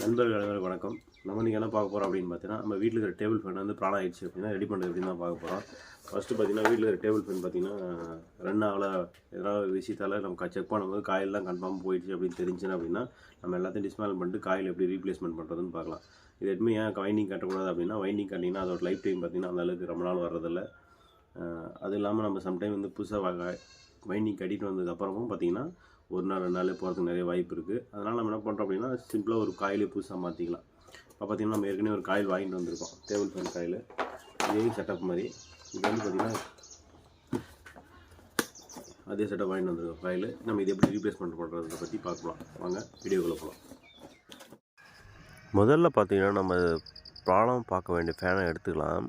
நண்பர்கள் அனைவரும் வணக்கம். நம்ம நீங்கள் என்ன பார்க்க போகிறோம் அப்படின்னு பார்த்தீங்கன்னா நம்ம வீட்டில் இருக்கிற டேபிள் ஃபேன் வந்து ப்ராணம் ஆயிடுச்சு அப்படின்னா ரெடி பண்ணுறது அப்படின்னு தான் பார்க்க போகிறோம் ஃபஸ்ட்டு பார்த்தீங்கன்னா வீட்டில் இருக்கிற டேபிள் ஃபேன் பார்த்தீங்கன்னா ரன் ஆகலை ஏதாவது விஷயத்தால் நம்ம செக் பண்ணும்போது காயிலெலாம் கன்ஃபார்ம் போயிடுச்சு அப்படின்னு தெரிஞ்சுன்னு அப்படின்னா நம்ம எல்லாத்தையும் டிஸ்மேல் பண்ணிட்டு காயில் எப்படி ரீப்ளேஸ்மெண்ட் பண்ணுறதுன்னு பார்க்கலாம். இது எதுவுமே ஏன் வைண்டிங் கட்டக்கூடாது அப்படின்னா வைண்டிங் கட்டிங்கன்னா அதோட லைஃப் டைம் பார்த்தீங்கன்னா அந்த அளவுக்கு ரொம்ப நாள் வர்றதில்ல. அது இல்லாமல் நம்ம சம்டைம் வந்து புதுசாக வைண்டிங் கட்டிட்டு வந்ததுக்கப்புறமும் பார்த்தீங்கன்னா ஒரு நாள் ரெண்டு நாளே போகிறதுக்கு நிறைய வாய்ப்பு இருக்குது அதனால் நம்ம என்ன பண்ணுறோம் அப்படின்னா சிம்பிளாக ஒரு காயிலே புதுசாக மாற்றிக்கலாம் இப்போ பார்த்தீங்கன்னா நம்ம ஏற்கனவே ஒரு காயில் வாங்கிட்டு வந்திருக்கோம். Table fan coil. இதே செட்டப் மாதிரி. இது வந்து பார்த்திங்கன்னா அதே செட்டப் வாங்கிட்டு வந்திருக்கோம். காயில். நம்ம இது எப்படி ரீப்ளேஸ்மெண்ட் பண்ணுறதை பற்றி பார்க்கலாம். வாங்க வீடியோக்குள்ளே போகலாம் முதல்ல பார்த்தீங்கன்னா நம்ம ப்ராப்ளம் பார்க்க வேண்டிய ஃபேனை எடுத்துக்கலாம்.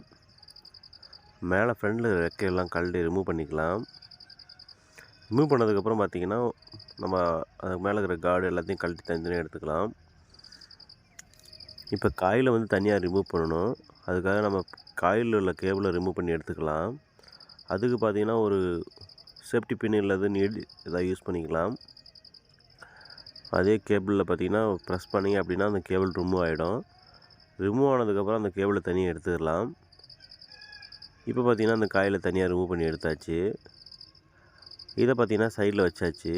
மேலே ஃப்ரெண்டில் ரெக்கையெல்லாம் கழட்டி ரிமூவ் பண்ணிக்கலாம். ரிமூவ் பண்ணதுக்கப்புறம் பார்த்தீங்கன்னா நம்ம அதுக்கு மேலே இருக்கிற கார்டு எல்லாத்தையும் கழட்டி தனித்தனியாக எடுத்துக்கலாம். இப்போ காயில் வந்து தனியாக ரிமூவ் பண்ணணும். அதுக்காக நம்ம காயில் உள்ள கேபிளை ரிமூவ் பண்ணி எடுத்துக்கலாம். அதுக்கு பார்த்தீங்கன்னா ஒரு சேஃப்டி பின் இல்லாத நீட் இதாக யூஸ் பண்ணிக்கலாம். அதே கேபிளில் பார்த்தீங்கன்னா ப்ரெஸ் பண்ணீங்க அப்படின்னா அந்த கேபிள் ரிமூவ் ஆகிடும் ரிமூவ் ஆனதுக்கப்புறம் அந்த கேபிளை தனியாக எடுத்துடலாம் இப்போ பார்த்திங்கன்னா அந்த காயில் தனியாக ரிமூவ் பண்ணி எடுத்தாச்சு. இதை பார்த்தீங்கன்னா சைடில் வச்சாச்சு.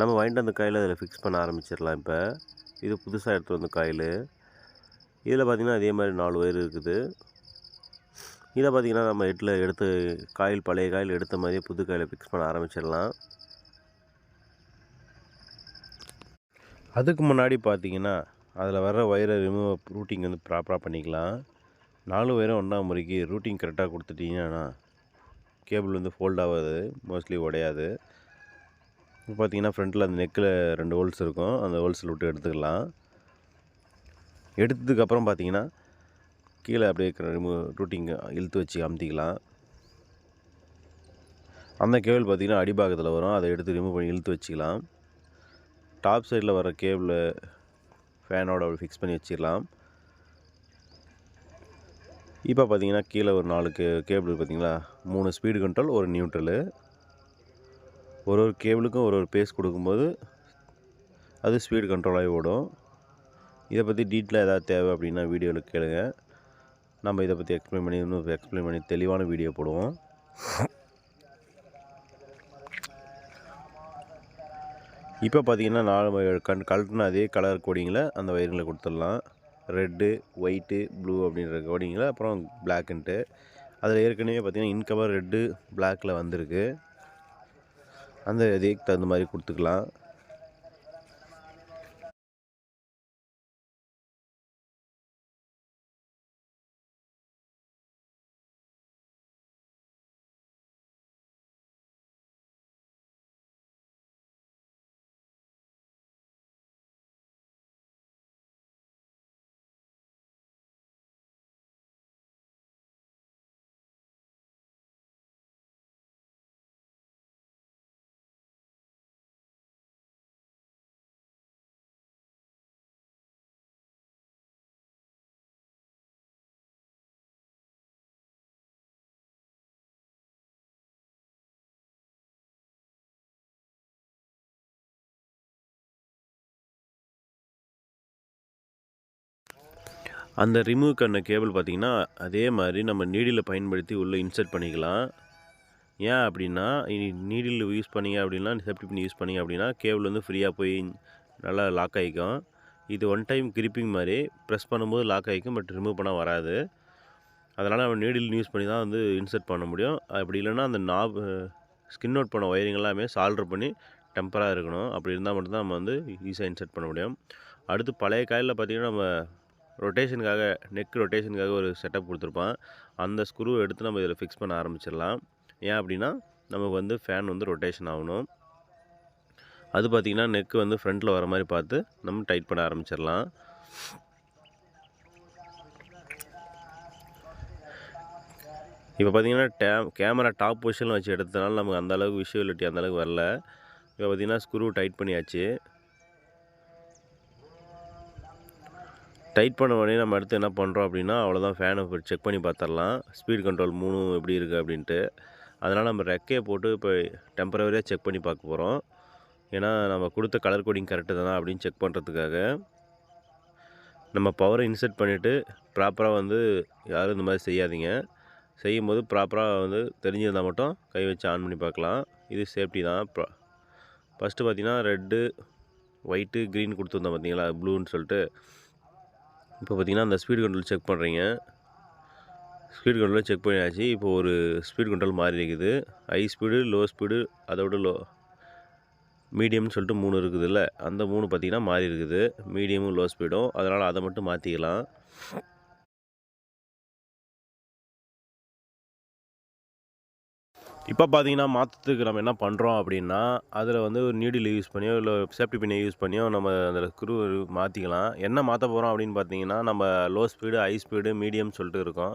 நம்ம வாங்கிட்டு அந்த காயில் அதில் ஃபிக்ஸ் பண்ண ஆரம்பிச்சிடலாம் இப்போ. இது புதுசாக எடுத்து வந்த காயில். இதில் பார்த்தீங்கன்னா அதே மாதிரி நாலு ஒயர் இருக்குது. இதை பார்த்தீங்கன்னா நம்ம ஹெட்டில் எடுத்து காயில் பழைய காயில் எடுத்த மாதிரியே புது காயில் ஃபிக்ஸ் பண்ண ஆரம்பிச்சிடலாம். அதுக்கு முன்னாடி பார்த்தீங்கன்னா அதில் வர்ற ஒயரை ரிமூவ் ரூட்டிங் வந்து ப்ராப்பராக பண்ணிக்கலாம். நாலு ஒயரும் ஒன்றா முறைக்கு ரூட்டிங் கரெக்டாக கொடுத்துட்டீங்கன்னா கேபிள் வந்து ஃபோல்ட் ஆகாது மோஸ்ட்லி உடையாது. இப்போ பார்த்தீங்கன்னா ஃப்ரண்ட்டில் அந்த நெக்கில் ரெண்டு ஹோல்ஸ் இருக்கும். அந்த ஹோல்ஸில் விட்டு எடுத்துக்கலாம். எடுத்ததுக்கப்புறம் பார்த்தீங்கன்னா கீழே அப்படியே ரிமூவ் ரூட்டிங் இழுத்து வச்சு அமுத்திக்கலாம். அந்த கேபிள் பார்த்தீங்கன்னா அடிபாகத்தில் வரும். அதை எடுத்து ரிமூவ் பண்ணி இழுத்து வச்சுக்கலாம். டாப் சைடில் வர கேபிள் ஃபேனோட ஃபிக்ஸ் பண்ணி வச்சிடலாம். இப்போ பார்த்தீங்கன்னா கீழே ஒரு நாலு கே கேபிள் பார்த்தீங்களா? மூணு ஸ்பீடு கண்ட்ரோல் ஒரு நியூட்ரலு ஒரு ஒரு கேபிளுக்கும் ஒரு ஒரு பேஸ் கொடுக்கும்போது அது ஸ்பீடு கண்ட்ரோலாகி ஓடும். இதை பற்றி டீட்டெயிலாக ஏதாவது தேவை அப்படின்னா வீடியோவில் கேளுங்க. நம்ம இதை பற்றி எக்ஸ்பிளைன் பண்ணி இன்னும் எக்ஸ்பிளைன் பண்ணி தெளிவான வீடியோ போடுவோம். இப்போ பார்த்தீங்கன்னா நாலு கண் கலட்டின அதே கலர் கோடிங்கில் அந்த வயருங்களை கொடுத்துடலாம். ரெட்டு ஒயிட்டு ப்ளூ அப்படின்ற கோடிங்கில் அப்புறம் பிளாக்குன்ட்டு அதில் ஏற்கனவே பார்த்தீங்கன்னா இன்கவர் ரெட்டு பிளாக்கில் வந்திருக்கு. அந்த இதுக்கு தகுந்த மாதிரி கொடுத்துக்கலாம். அந்த ரிமூவ் பண்ண கேபிள் பார்த்திங்கன்னா அதே மாதிரி நம்ம நீடில் பயன்படுத்தி உள்ளே இன்சர்ட் பண்ணிக்கலாம். ஏன் அப்படின்னா நீடில் யூஸ் பண்ணீங்க அப்படின்னா சேஃப்டி பண்ணி யூஸ் பண்ணீங்க அப்படின்னா கேபிள் வந்து ஃப்ரீயாக போய் நல்லா லாக் ஆகிக்கும். இது ஒன் டைம் கிரிப்பிங் மாதிரி ப்ரெஸ் பண்ணும்போது லாக் ஆகிக்கும் பட் ரிமூவ் பண்ணால் வராது. அதனால் நம்ம நீடில் யூஸ் பண்ணி தான் வந்து இன்சர்ட் பண்ண முடியும். அப்படி இல்லைன்னா அந்த நாப் ஸ்கின் அவுட் பண்ண ஒயரிங் எல்லாமே சால்டர் பண்ணி டெம்பராக இருக்கணும். அப்படி இருந்தால் மட்டும்தான் நம்ம வந்து ஈஸியாக இன்சர்ட் பண்ண முடியும். அடுத்து பழைய காயில் பார்த்திங்கன்னா நம்ம ரொட்டேஷனுக்காக நெக் ரொட்டேஷனுக்காக ஒரு செட்டப் கொடுத்துருப்பான். அந்த ஸ்க்ரூவை எடுத்து நம்ம இதில் ஃபிக்ஸ் பண்ண ஆரம்பிச்சிடலாம். ஏன் அப்படின்னா நமக்கு வந்து ஃபேன் வந்து ரொட்டேஷன் ஆகணும். அது பார்த்திங்கன்னா நெக்கு வந்து ஃப்ரண்ட்டில் வர மாதிரி பார்த்து நம்ம டைட் பண்ண ஆரம்பிச்சிடலாம். இப்போ பார்த்தீங்கன்னா டே கேமரா டாப் பொசிஷனில் வச்சு எடுத்ததுனால நமக்கு அந்தளவுக்கு விஷுவலிட்டி அந்த அளவுக்கு வரல. இப்போ பார்த்தீங்கன்னா ஸ்க்ரூ டைட் பண்ணியாச்சு. டைட் பண்ண உடனே நம்ம அடுத்து என்ன பண்ணுறோம் அப்படின்னா அவ்வளோதான் ஃபேனை செக் பண்ணி பார்த்துடலாம் ஸ்பீட் கண்ட்ரோல் மூணு எப்படி இருக்குது அப்படின்ட்டு. அதனால் நம்ம ரெக்கையை போட்டு இப்போ டெம்பரவரியாக செக் பண்ணி பார்க்க போகிறோம் ஏன்னா நம்ம கொடுத்த கலர் கோடிங் கரெக்டு தானா அப்படின்னு செக் பண்ணுறதுக்காக நம்ம பவரை இன்செர்ட் பண்ணிவிட்டு ப்ராப்பராக வந்து யாரும் இந்த மாதிரி செய்யாதீங்க. செய்யும்போது ப்ராப்பராக வந்து தெரிஞ்சிருந்தால் மட்டும் கை வச்சு ஆன் பண்ணி பார்க்கலாம். இது சேஃப்டி தான். ப்ரா ஃபஸ்ட்டு பார்த்திங்கன்னா ரெட்டு ஒயிட்டு க்ரீன் கொடுத்துருந்தோம் பார்த்தீங்களா ப்ளூன்னு சொல்லிட்டு. இப்போ பார்த்தீங்கன்னா அந்த ஸ்பீட் கண்ட்ரோல் செக் பண்ணுறீங்க ஸ்பீட் கண்ட்ரோல் செக் பண்ணியாச்சு. இப்போ ஒரு ஸ்பீட் கண்ட்ரோல் மாறி இருக்குது. ஹை ஸ்பீடு லோ ஸ்பீடு அதோட லோ மீடியம்னு சொல்லிட்டு மூணு இருக்குதுல்ல. அந்த மூணு பார்த்திங்கன்னா மாறி இருக்குது. மீடியமும் லோ ஸ்பீடும் அதனால் அதை மட்டும் மாற்றிக்கலாம் இப்போ பார்த்தீங்கன்னா மாற்றத்துக்கு நம்ம என்ன பண்ணுறோம் அப்படின்னா அதில் வந்து ஒரு நீடில் யூஸ் பண்ணியோ இல்லை சேஃப்டி பின்னை யூஸ் பண்ணியோ நம்ம அதில் ஸ்க்ரூ மாற்றிக்கலாம் என்ன மாற்ற போகிறோம் அப்படின்னு பார்த்தீங்கன்னா நம்ம low speed high speed medium சொல்லிட்டு இருக்கும்.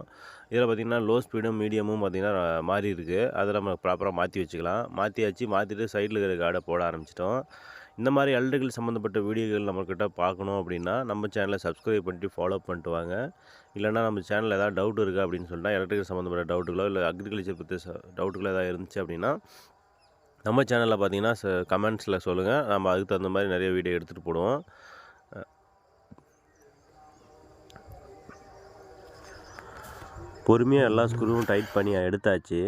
இதில் பார்த்திங்கன்னா லோ ஸ்பீடும் மீடியமும் பார்த்திங்கன்னா மாறி இருக்குது அதை நம்ம ப்ராப்பராக மாற்றி வச்சுக்கலாம். மாற்றியாச்சு மாற்றிட்டு சைடில் இருக்கிற கார்டை போட ஆரம்பிச்சிட்டோம். இந்த மாதிரி எலக்ட்ரிக்கல் சம்மந்தப்பட்ட வீடியோகள் நம்மக்கிட்ட பார்க்கணும் அப்படின்னா நம்ம சேனலை சப்ஸ்கிரைப் பண்ணிட்டு ஃபாலோ பண்ணிட்டு வாங்க. இல்லைனா நம்ம சேனலில் ஏதாவது டவுட் இருக்குது அப்படின்னு சொன்னால் எலக்ட்ரிக்கல் சம்மந்தப்பட்ட டவுட்டுகளோ இல்லை அக்ரிகல்ச்சர் பற்றி டவுட்டுகளோ ஏதாவது இருந்துச்சு அப்படின்னா நம்ம சேனலில் பார்த்தீங்கன்னா கமெண்ட்ஸில் சொல்லுங்கள் நம்ம அதுக்கு தகுந்த மாதிரி நிறைய வீடியோ எடுத்துகிட்டு போடுவோம். பொறுமையாக எல்லா ஸ்க்ரூவும் டைட் பண்ணி எடுத்தாச்சு.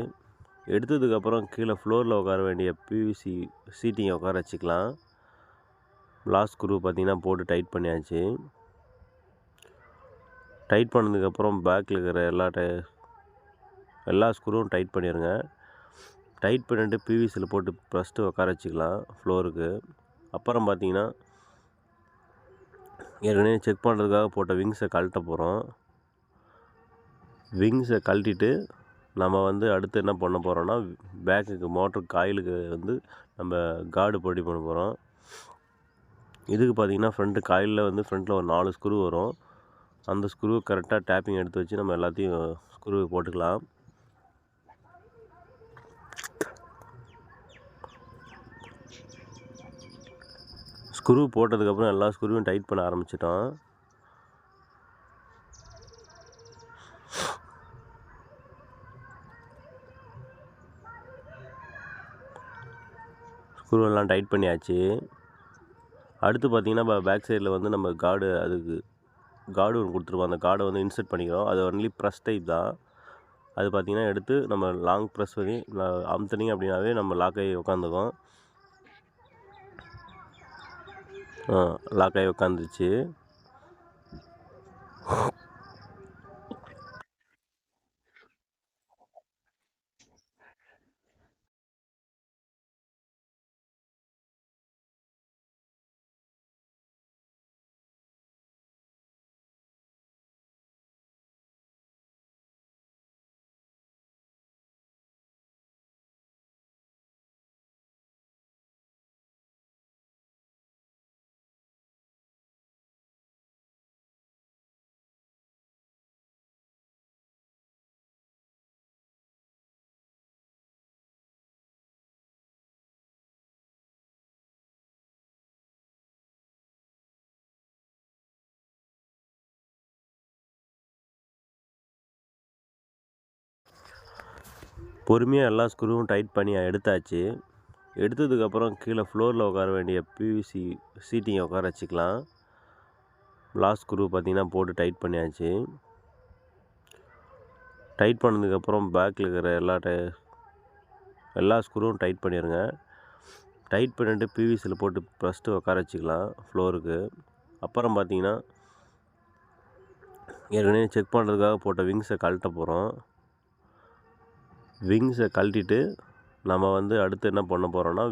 எடுத்ததுக்கப்புறம் கீழே ஃப்ளோரில் உட்கார வேண்டிய பிவிசி சீட்டிங்கை உட்கார வச்சுக்கலாம். லாஸ்ட் ஸ்க்ரூ பார்த்திங்கன்னா போட்டு டைட் பண்ணியாச்சு. டைட் பண்ணதுக்கப்புறம் பேக்கில் இருக்கிற எல்லா டை எல்லா ஸ்க்ரூவும் டைட் பண்ணிடுங்க டைட் பண்ணிவிட்டு பிவிசியில் போட்டு ஃபஸ்ட்டு உட்கார வச்சுக்கலாம் ஃப்ளோருக்கு அப்புறம் பார்த்தீங்கன்னா ஏற்கனவே செக் பண்ணுறதுக்காக போட்ட விங்ஸை கழட்ட போகிறோம் விங்ஸை கழட்டிட்டு நம்ம வந்து அடுத்து என்ன பண்ண போகிறோம்னா பேக்குக்கு மோட்ரு காயிலுக்கு வந்து நம்ம கார்டு பொடி பண்ண போகிறோம் இதுக்கு பார்த்தீங்கன்னா ஃப்ரண்ட்டு காயிலில் வந்து ஃப்ரண்ட்டில் ஒரு நாலு ஸ்க்ரூ வரும். அந்த ஸ்க்ரூ கரெக்டாக டேப்பிங் எடுத்து வச்சு நம்ம எல்லாத்தையும் ஸ்க்ரூவை போட்டுக்கலாம். ஸ்க்ரூ போட்டதுக்கப்புறம் எல்லா ஸ்க்ரூவையும் டைட் பண்ண ஆரம்பிச்சிட்டோம். ஸ்க்ரூவெல்லாம் டைட் பண்ணியாச்சு. அடுத்து பார்த்தீங்கன்னா பேக் சைடில் வந்து நம்ம கார்டு அதுக்கு கார்டு ஒன்று கொடுத்துருப்போம். அந்த கார்டை வந்து இன்சர்ட் பண்ணிக்கிறோம். அது ஒன்லி ப்ரெஸ் டைப் தான். அது பார்த்திங்கன்னா எடுத்து நம்ம லாங் ப்ரெஸ் பண்ணி அமுத்துனீங்க அப்படின்னாவே நம்ம லாக் ஆகி உட்காந்துக்கும் லாக் ஆகி உட்காந்துச்சு பொறுமையாக எல்லா ஸ்க்ரூவும் டைட் பண்ணி எடுத்தாச்சு. எடுத்ததுக்கப்புறம் கீழே ஃப்ளோரில் உட்கார வேண்டிய பிவிசி சீட்டிங்கை உட்கார வச்சுக்கலாம். லாஸ்ட் ஸ்க்ரூ பார்த்திங்கன்னா போட்டு டைட் பண்ணியாச்சு. டைட் பண்ணதுக்கப்புறம் பேக்கில் இருக்கிற எல்லா டை எல்லா ஸ்க்ரூவும் டைட் பண்ணிடுங்க டைட் பண்ணிவிட்டு பிவிசியில் போட்டு ஃபஸ்ட்டு உட்கார வச்சுக்கலாம் ஃப்ளோருக்கு அப்புறம் பார்த்திங்கன்னா ஏற்கனவே செக் பண்ணுறதுக்காக போட்ட விங்ஸை கழட்ட போகிறோம் விங்ஸை கழட்டிட்டு நம்ம வந்து அடுத்து என்ன பண்ண போகிறோன்னா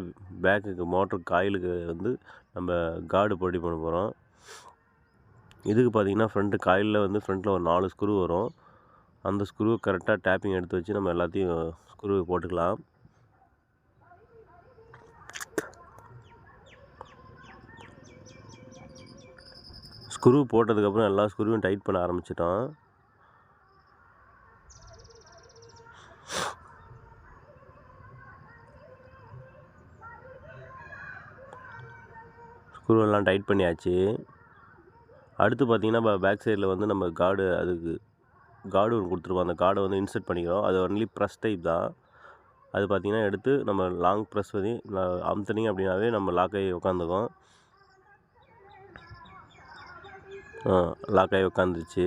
பேக்குக்கு மோட்ரு காயிலுக்கு வந்து நம்ம கார்டு பொடி பண்ண போகிறோம் இதுக்கு பார்த்திங்கன்னா ஃப்ரண்ட்டு காயிலில் வந்து ஃப்ரண்ட்டில் ஒரு நாலு ஸ்க்ரூ வரும். அந்த ஸ்க்ரூவை கரெக்டாக டேப்பிங் எடுத்து வச்சு நம்ம எல்லாத்தையும் ஸ்க்ரூவை போட்டுக்கலாம். ஸ்க்ரூ போட்டதுக்கப்புறம் எல்லா ஸ்க்ரூவையும் டைட் பண்ண ஆரம்பிச்சிட்டோம். ஸ்க்ரூவெல்லாம் டைட் பண்ணியாச்சு. அடுத்து பார்த்தீங்கன்னா பேக் சைடில் வந்து நம்ம கார்டு அதுக்கு கார்டு ஒன்று கொடுத்துருப்போம் அந்த கார்டை வந்து இன்சர்ட் பண்ணிக்கிறோம். அது ஒன்லி ப்ரெஸ் டைப் தான். அது பார்த்திங்கன்னா எடுத்து நம்ம லாங் ப்ரெஸ் பண்ணி அமுத்துனீங்க அப்படின்னாவே நம்ம லாக்காகி ஆகி உட்காந்துக்கும் லாக் உட்காந்துருச்சு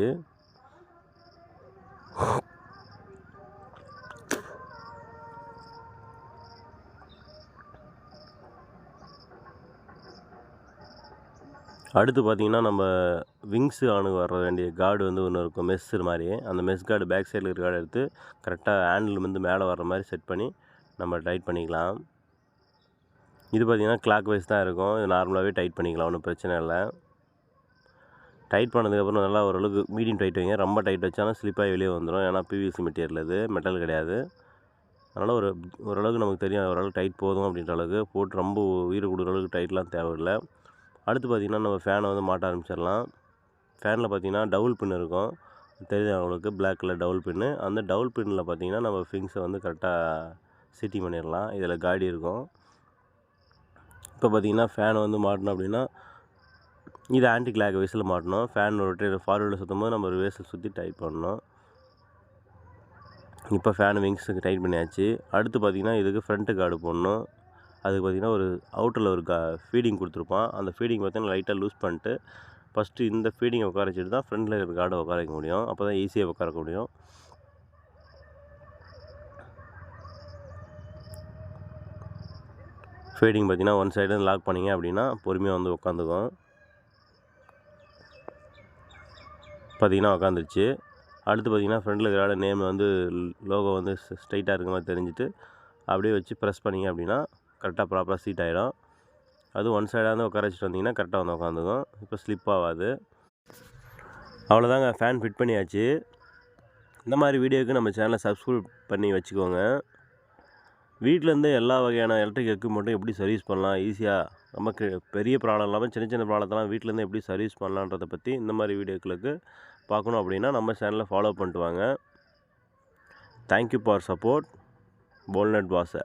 அடுத்து பார்த்தீங்கன்னா நம்ம விங்ஸு ஆணுக்கு வர வேண்டிய கார்டு வந்து ஒன்று இருக்கும் மெஸ் மாதிரி. அந்த மெஸ் கார்டு பேக் சைடில் இருக்கிற கார்டு எடுத்து கரெக்டாக ஹேண்டில் வந்து மேலே வர்ற மாதிரி செட் பண்ணி நம்ம டைட் பண்ணிக்கலாம். இது பார்த்திங்கன்னா கிளாக் வைஸ் தான் இருக்கும். இது நார்மலாகவே டைட் பண்ணிக்கலாம் ஒன்றும் பிரச்சனை இல்லை. டைட் பண்ணதுக்கப்புறம் நல்லா ஓரளவுக்கு மீடியம் டைட் வைங்க. ரொம்ப டைட் வச்சாலும் ஸ்லிப்பாகி வெளியே வந்துடும் ஏன்னா பிவிசி மெட்டீரியல் இது மெட்டல் கிடையாது. அதனால் ஒரு ஓரளவுக்கு நமக்கு தெரியும் ஓரளவுக்கு டைட் போதும் அப்படின்ற அளவுக்கு. போட்டு ரொம்ப உயிரை கொடுக்குற அளவுக்கு டைட்லாம் தேவையில்லை. அடுத்து பார்த்திங்கன்னா நம்ம ஃபேனை வந்து மாட்ட ஆரம்பிச்சிடலாம். ஃபேனில் பார்த்திங்கன்னா டவுல் பின் இருக்கும். தெரியுது அவங்களுக்கு பிளாக் கலர் டபுள் பின்னு அந்த டவுல் பின்னில் பார்த்திங்கன்னா நம்ம ஃபிங்ஸை வந்து கரெக்டாக சிட்டிங் பண்ணிடலாம். இதில் காடி இருக்கும். இப்போ பார்த்திங்கன்னா ஃபேனை வந்து மாட்டணும் அப்படின்னா இது ஆன்டி கிளாக் வயசில் மாட்டணும். ஃபேன் ரொட்டேட் ஃபார்வேர்டில் சுற்றும் போது நம்ம ஒரு சுற்றி டைட் பண்ணணும். இப்போ ஃபேன் விங்ஸுக்கு டைட் பண்ணியாச்சு. அடுத்து பார்த்திங்கன்னா இதுக்கு ஃப்ரண்ட்டு கார்டு போடணும். அதுக்கு பார்த்திங்கன்னா ஒரு அவுட்டரில் ஒரு க ஃபீடிங் கொடுத்துருப்பான். அந்த ஃபீடிங் பார்த்திங்கன்னா லைட்டாக லூஸ் பண்ணிட்டு ஃபஸ்ட்டு இந்த ஃபீடிங்கை உட்கார வச்சுட்டு தான் ஃப்ரண்ட்டில் இருக்கிற கார்டை உட்கார வைக்க முடியும். அப்போ தான் ஈஸியாக உட்கார முடியும். ஃபீடிங் பார்த்திங்கன்னா ஒன் சைடு லாக் பண்ணிங்க அப்படின்னா பொறுமையாக வந்து உட்காந்துக்கும். பார்த்திங்கன்னா உட்காந்துருச்சு. அடுத்து பார்த்திங்கன்னா ஃப்ரண்டில் இருக்கிற நேம் வந்து லோகோ வந்து ஸ்ட்ரைட்டாக இருக்க மாதிரி தெரிஞ்சுட்டு அப்படியே வச்சு ப்ரெஸ் பண்ணிங்க அப்படின்னா கரெக்டாக ப்ராப்பராக சீட் ஆகிடும் அது ஒன் சைடாக வந்து உட்கார வச்சுட்டு வந்தீங்கன்னா கரெக்டாக வந்து உட்காந்துக்கும். இப்போ ஸ்லிப் ஆகாது. அவ்வளோதாங்க ஃபேன் ஃபிட் பண்ணியாச்சு. இந்த மாதிரி வீடியோவுக்கு நம்ம சேனலை சப்ஸ்கிரைப் பண்ணி வச்சுக்கோங்க. வீட்டிலேருந்து எல்லா வகையான எலக்ட்ரிக் எக்யூப்மெண்ட்டும் எப்படி சர்வீஸ் பண்ணலாம்? ஈஸியாக நமக்கு பெரிய ப்ராப்ளம் இல்லாமல் சின்ன சின்ன ப்ராப்ளத்தெல்லாம் வீட்டிலேருந்து எப்படி சர்வீஸ் பண்ணலான்றதை பற்றி இந்த மாதிரி வீடியோக்களுக்கு பார்க்கணும் அப்படின்னா நம்ம சேனலை ஃபாலோ பண்ணிட்டு வாங்க. தேங்க்யூ ஃபார் சப்போர்ட் போல்நட் பாஸை